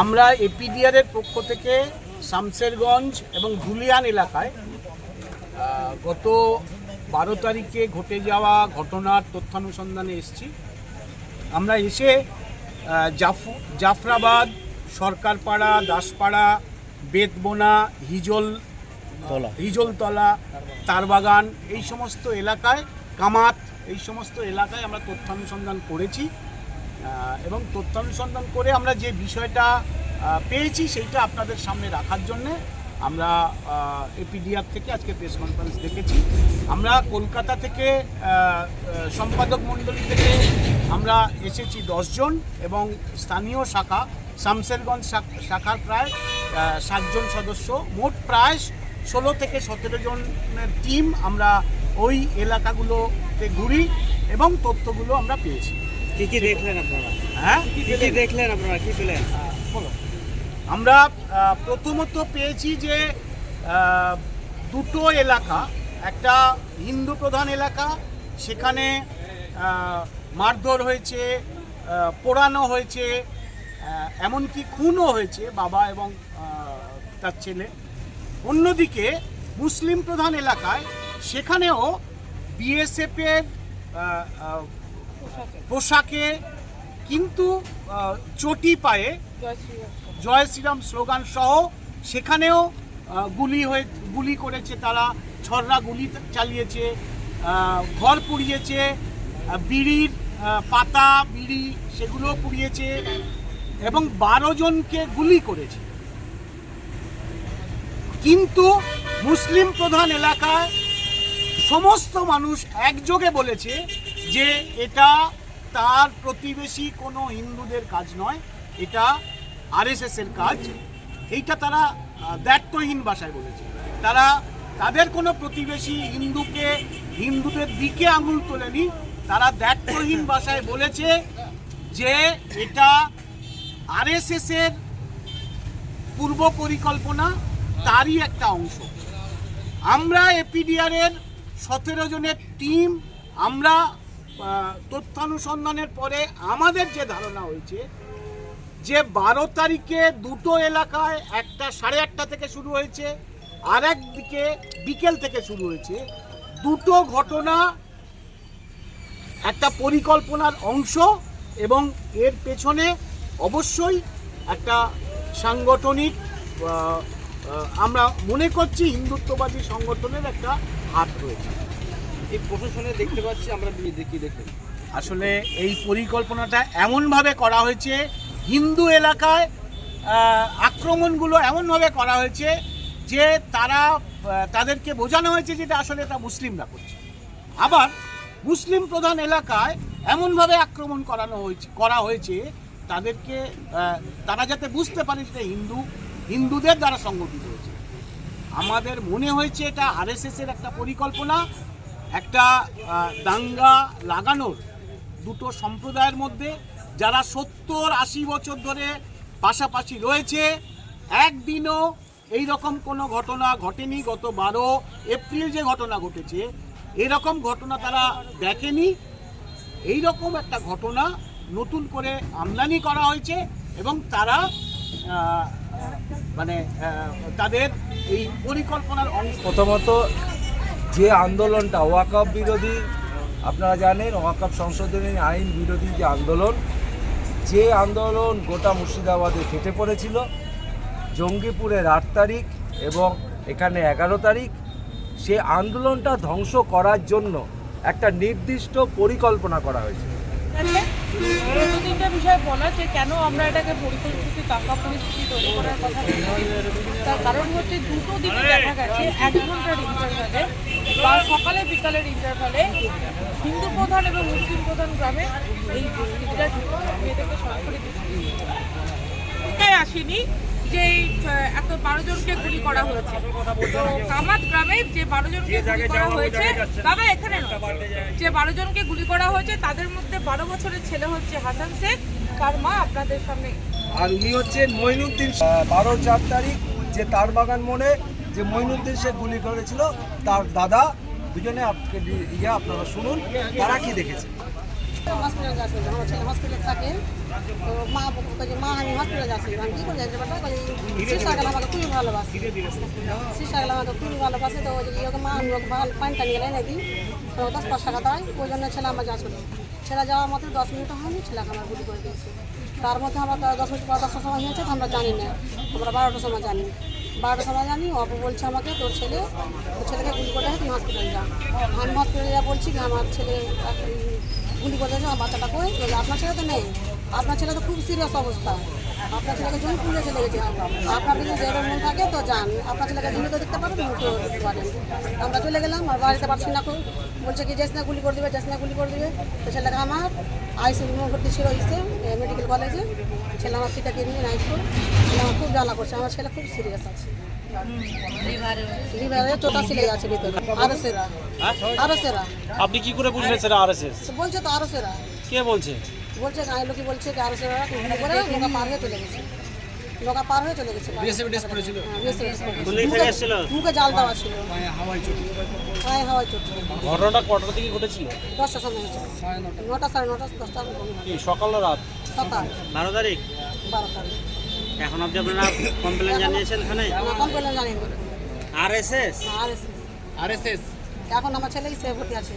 আমরা এপিডিআর এর পক্ষ থেকে শামসেরগঞ্জ এবং ধুলিয়ান এলাকায় গত বারো তারিখে ঘটে যাওয়া ঘটনার তথ্যানুসন্ধানে এসেছি। আমরা এসে জাফ জাফরাবাদ সরকারপাড়া দাসপাড়া বেতবোনা হিজল হিজলতলা তারবাগান এই সমস্ত এলাকায় কামাত এই সমস্ত এলাকায় আমরা তথ্যানুসন্ধান করেছি। এবং তথ্যানুসন্ধান করে আমরা যে বিষয়টা পেয়েছি সেইটা আপনাদের সামনে রাখার জন্যে আমরা এপিডিআর থেকে আজকে প্রেস কনফারেন্স দেখেছি। আমরা কলকাতা থেকে সম্পাদক মণ্ডলী থেকে আমরা এসেছি দশজন এবং স্থানীয় শাখা শামসেরগঞ্জ শাখ- শাখার প্রায় সাতজন সদস্য। মোট প্রায় ষোলো থেকে সতেরো জনের টিম আমরা ওই এলাকাগুলোতে ঘুরি এবং তথ্যগুলো আমরা পেয়েছি। কি কি দেখলেন আপনারা? হ্যাঁ? কি কি দেখলেন আপনারা? কি পেলেন? বলো। আমরা প্রথমত পেয়েছি যে দুটো এলাকা একটা হিন্দু প্রধান এলাকা সেখানে মারধর হয়েছে পোড়ানো হয়েছে এমনকি খুনও হয়েছে বাবা এবং তার ছেলে। অন্যদিকে মুসলিম প্রধান এলাকায় সেখানেও বিএসএফের পোশাকে। কিন্তু চটি পায়ে জয় শ্রীরাম। স্লোগান সহ সেখানেও গুলি হয়ে গুলি করেছে তারা ছররা গুলি চালিয়েছে ঘর পুড়িয়েছে বিড়ির পাতা বিড়ি সেগুলো পুড়িয়েছে এবং বারো জনকে গুলি করেছে। কিন্তু মুসলিম প্রধান এলাকায় সমস্ত মানুষ একযোগে বলেছে যে এটা তার প্রতিবেশী কোনো হিন্দুদের কাজ নয়, এটা আরএসএস এর কাজ। এইটা তারা দায়িত্বহীন ভাষায় বলেছে। তারা, তাদের কোনো প্রতিবেশী হিন্দুকে, হিন্দুদের দিকে আঙুল তোলেনি। তারা দায়িত্বহীন ভাষায় বলেছে যে এটা আরএসএস এর পূর্ব পরিকল্পনা, তারই একটা অংশ। আমরা এপিডিআর এর সতেরো জনের টিম আমরা তথ্যানুসন্ধানের পরে আমাদের যে ধারণা হয়েছে যে বারো তারিখে দুটো এলাকায় একটা সাড়ে আটটা থেকে শুরু হয়েছে আর একদিকে বিকেল থেকে শুরু হয়েছে। দুটো ঘটনা, একটা পরিকল্পনার অংশ এবং এর পেছনে অবশ্যই একটা সাংগঠনিক আমরা মনে করছি হিন্দুত্ববাদী সংগঠনের একটা হাত রয়েছে। এই প্রশাসনে দেখতে পাচ্ছি, আমরা দেখি দেখলেন আসলে এই পরিকল্পনাটা এমনভাবে করা হয়েছে, হিন্দু এলাকায় আক্রমণগুলো এমনভাবে করা হয়েছে যে তারা তাদেরকে বোঝানো হয়েছে যে এটা আসলে এটা মুসলিমরা করছে। আবার মুসলিম প্রধান এলাকায় এমনভাবে আক্রমণ করানো হয়েছে, করা হয়েছে, তাদেরকে তারা যাতে বুঝতে পারে যে হিন্দু, হিন্দুদের দ্বারা সংগঠিত হয়েছে। আমাদের মনে হয়েছে এটা আরএসএস এর একটা পরিকল্পনা একটা দাঙ্গা লাগানোর দুটো সম্প্রদায়ের মধ্যে যারা সত্তর আশি বছর ধরে পাশাপাশি রয়েছে, একদিনও এই রকম কোনো ঘটনা ঘটেনি। গত বারো এপ্রিল যে ঘটনা ঘটেছে, এরকম ঘটনা তারা দেখেনি। এই রকম একটা ঘটনা নতুন করে আমদানি করা হয়েছে এবং তারা মানে তাদের এই পরিকল্পনার অংশ প্রথমত যে আন্দোলনটা ওয়াকআপ বিরোধী, আপনারা জানেন ওয়াকআপ সংশোধনী আইন বিরোধী যে আন্দোলন যে আন্দোলন গোটা মুর্শিদাবাদে ফেটে পড়েছিল, জঙ্গিপুরের আট তারিখ এবং এখানে এগারো তারিখ, সে আন্দোলনটা ধ্বংস করার জন্য একটা নির্দিষ্ট পরিকল্পনা করা হয়েছে। বিষয় বলা যে কেন আমরা এটাকে পরিস্থিতি টাকা পরিস্থিতি তৈরি করার কথা তার কারণ হচ্ছে দুটো দিকে দেখা গেছে। এক ঘণ্টার ইন্টারভ্যালে বা সকালে বিকালের ইন্টারভ্যালে হিন্দু প্রধান এবং মুসলিম প্রধান গ্রামে এই দুষ্কৃতীরা মেয়েদেরকে সরাসরি দুষ্কৃতি আসেনি যে এত বারো জনকে গুলি করা হয়েছে? তো কামাত গ্রামে যে বারো জনকে গুলি করা হয়েছে বাবা এখানে যে বারো জনকে গুলি করা হয়েছে তাদের মধ্যে বারো বছরের ছেলে হচ্ছে হাসান শেখ তার মা আপনাদের সামনে? আর উনি হচ্ছেন মঈনুদ্দিন আহ, বারো চার তারিখ যে তার বাগান মোড়ে যে মঈনুদ্দিন শেখ গুলি করেছিল তার দাদা দুজনে ইয়ে আপনারা শুনুন তারা কি দেখেছে। হসপিটাল গেছে আমার ছেলে হসপিটালে থাকে। তো মা বলছে মা আমি হসপিটালে যাচ্ছি। আমি কী করে যাচ্ছি বেটা শিশা গেলে আমাকে খুবই ভালোবাসি। শিশা গেলে আমাকে খুবই ভালোবাসে তো ওই যে ওকে মা আমি ওকে ভালো পানি টানি এনে দিই। তো দশ পাঁচ টাকা দেয় ওই জন্য ছেলে আমার যাচ্ছিল ছেলে যাওয়ার মাত্র দশ মিনিট হয়নি ছেলেকে আমরা গুলি করে দিয়েছে। তার মধ্যে আমরা তো দশ মিনিট পর দশটার সময় হয়েছে তো আমরা জানি না। আমরা বারোটার সময় জানি। বারোটার সময় জানি অপু বলছে আমাকে তোর ছেলে তোর ছেলেকে গুলি করে তুমি হসপিটালে যা। আমি হসপিটালে যা বলছি কি আমার ছেলে গুলি করে আমার বাচ্চাটা কই? বলে, আপনার ছেলে তো নেই। আপনার ছেলে তো খুব সিরিয়াস অবস্থা। আপনার ছেলেকে জমি পুড়ে চলে গেছে। আপনার যদি যেরকম মন থাকে তো যান। আপনার ছেলেকে দিনে তো দেখতে পারেন মুখেও দেখতে পারেন আমরা চলে গেলাম আর বাড়িতে পারছি না খুব বলছে কি জেসনা গুলি করে দিবে জেসনা গুলি করে দিবে। তো ছেলেকে আমার আইসি ভর্তি ছিল ইসে মেডিকেল কলেজে ছেলে আমার সিটা কিনে নাইটপুর ছেলে আমার খুব জ্বালা করছে আমার ছেলে খুব সিরিয়াস আছে। আরও সেরা আপনি কি করে বুঝলেন সেটা আরএসএস? বলছে তো আরও সেরা কে বলছে? বলছে গায়ে লোকে বলছে যে আরও সেরা করে পার হয়ে চলে গেছে। নৌকা পার হয়ে চলে গেছে বিএসএফ ড্রেস পরেছিল মুখে জাল দেওয়া ছিল। পায়ে হাওয়ায় চোট। ঘটনাটা কটার দিকে ঘটেছিল? দশটার সময় হয়েছে নটা। সাড়ে নটা দশটা কি সকাল রাত? সকাল। বারো তারিখ? বারো তারিখ। এখন আপনি আপনারা কমপ্লেন জানিয়েছেন আমরা কমপ্লেন জানি আরএসএস আর এস এখন আমার ছেলেই সে ভর্তি আছে।